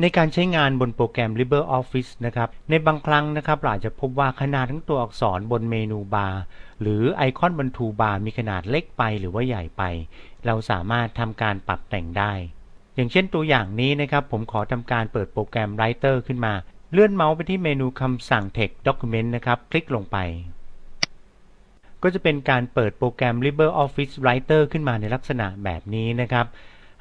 ในการใช้งานบนโปรแกรม LibreOffice นะครับ ในบางครั้งนะครับเราอาจจะพบว่าขนาดทั้งตัวอักษรบนเมนูบาร์หรือไอคอนบนทูบาร์มีขนาดเล็กไปหรือว่าใหญ่ไป เราสามารถทำการปรับแต่งได้ อย่างเช่นตัวอย่างนี้นะครับ ผมขอทำการเปิดโปรแกรม Writer ขึ้นมา เลื่อนเมาส์ไปที่เมนูคำสั่ง Text Document นะครับ คลิกลงไปก็จะเป็นการเปิดโปรแกรม LibreOffice Writer ขึ้นมาในลักษณะแบบนี้นะครับ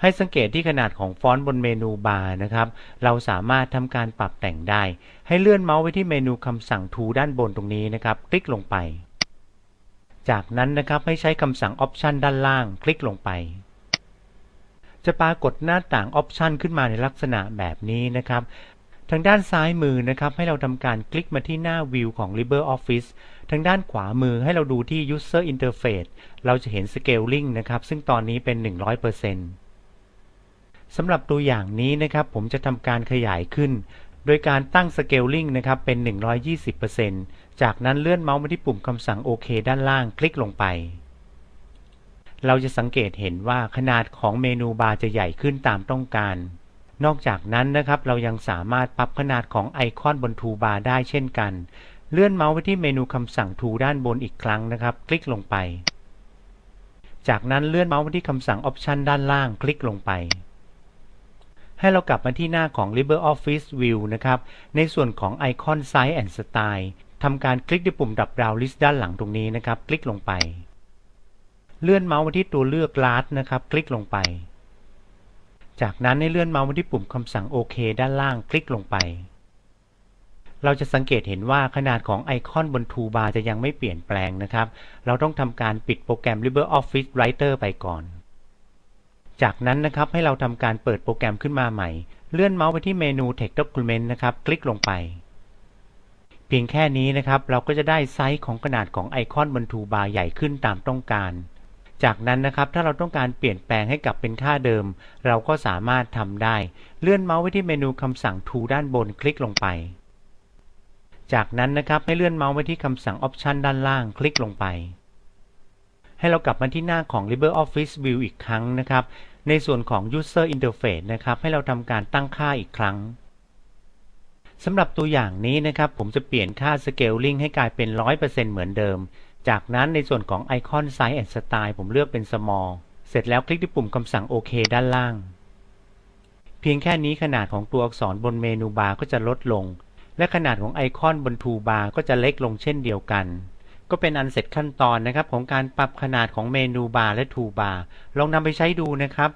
ให้สังเกตที่ขนาดของฟอนต์บนเมนูบาร์นะครับ เราสามารถทำการปรับแต่งได้ ให้เลื่อนเมาส์ไปที่เมนูคำสั่ง To ด้านบนตรงนี้นะครับ คลิกลงไป จากนั้นนะครับให้ใช้คำสั่ง Option ด้านล่าง คลิกลงไป จะปรากฏหน้าต่าง Option ขึ้นมาในลักษณะแบบนี้นะครับ ทางด้านซ้ายมือนะครับ ให้เราทำการคลิกมาที่หน้าวิวของ LibreOffice ทางด้านขวามือให้เราดูที่ User Interface เราจะเห็น Scaling นะครับ ซึ่งตอนนี้เป็น 100% สำหรับตัวอย่างนี้นะครับผมจะทำการขยายขึ้น โดยการตั้ง Scaling นะครับเป็น 120%จากนั้นเลื่อนเมาส์มาที่ปุ่มคำสั่งโอเคด้านล่างคลิกลงไป เราจะสังเกตเห็นว่าขนาดของเมนูบาร์จะใหญ่ขึ้นตามต้องการ นอกจากนั้นนะครับเรายังสามารถปรับขนาดของไอคอนบนทูบาร์ได้เช่นกัน เลื่อนเมาส์ไปที่เมนูคำสั่งทูด้านบนอีกครั้งนะครับ คลิกลงไป จากนั้นเลื่อนเมาส์ไปที่คำสั่ง Option ด้านล่างคลิกลงไป ให้เรากลับมาที่หน้าของ LibreOffice View นะครับ ในส่วนของไอคอน Size and Style ทำการคลิกที่ปุ่มดับดาวลิสต์ด้านหลังตรงนี้นะครับ คลิกลงไป เลื่อนเมาส์มาที่ตัวเลือก Large นะครับ คลิกลงไป จากนั้นให้เลื่อนเมาส์มาที่ปุ่มคำสั่งโอเคด้านล่าง คลิกลงไป เราจะสังเกตเห็นว่าขนาดของไอคอนบนทูบาร์จะยังไม่เปลี่ยนแปลงนะครับ เราต้องทำการปิดโปรแกรม LibreOffice Writer ไปก่อน จากนั้นนะครับให้เราทำการเปิดโปรแกรมขึ้นมาใหม่ เลื่อนเมาส์ไปที่เมนู Text Document นะครับ คลิกลงไป เพียงแค่นี้นะครับ เราก็จะได้ไซส์ของขนาดของไอคอนบนทูบาร์ใหญ่ขึ้นตามต้องการ จากนั้นนะครับถ้าเราต้องการเปลี่ยนแปลงให้กลับเป็นค่าเดิม เราก็สามารถทำได้ เลื่อนเมาส์ไปที่เมนูคำสั่ง To ด้านบนคลิกลงไป จากนั้นนะครับให้เลื่อนเมาส์ไปที่คำสั่ง Option ด้านล่าง คลิกลงไป ให้เรากลับมาที่หน้าของ LibreOffice View อีกครั้งนะครับ ในส่วนของ User Interface นะครับ ให้เราทำการตั้งค่าอีกครั้งสำหรับตัวอย่างนี้นะครับ ผมจะเปลี่ยนค่า Scaling ให้กลายเป็น 100%เหมือนเดิม จากนั้นในส่วนของ Icon Size and Style ผมเลือกเป็น Small เสร็จแล้วคลิกที่ปุ่มคำสั่งโอเคด้านล่าง เพียงแค่นี้ขนาดของตัวอักษรบนเมนูบาร์ก็จะลดลง และขนาดของไอคอนบนทูบาร์ก็จะเล็กลงเช่นเดียวกัน ก็เป็นอันเสร็จขั้นตอนนะครับของการปรับขนาดของเมนูบาร์และทูบาร์ลองนำไปใช้ดูนะครับ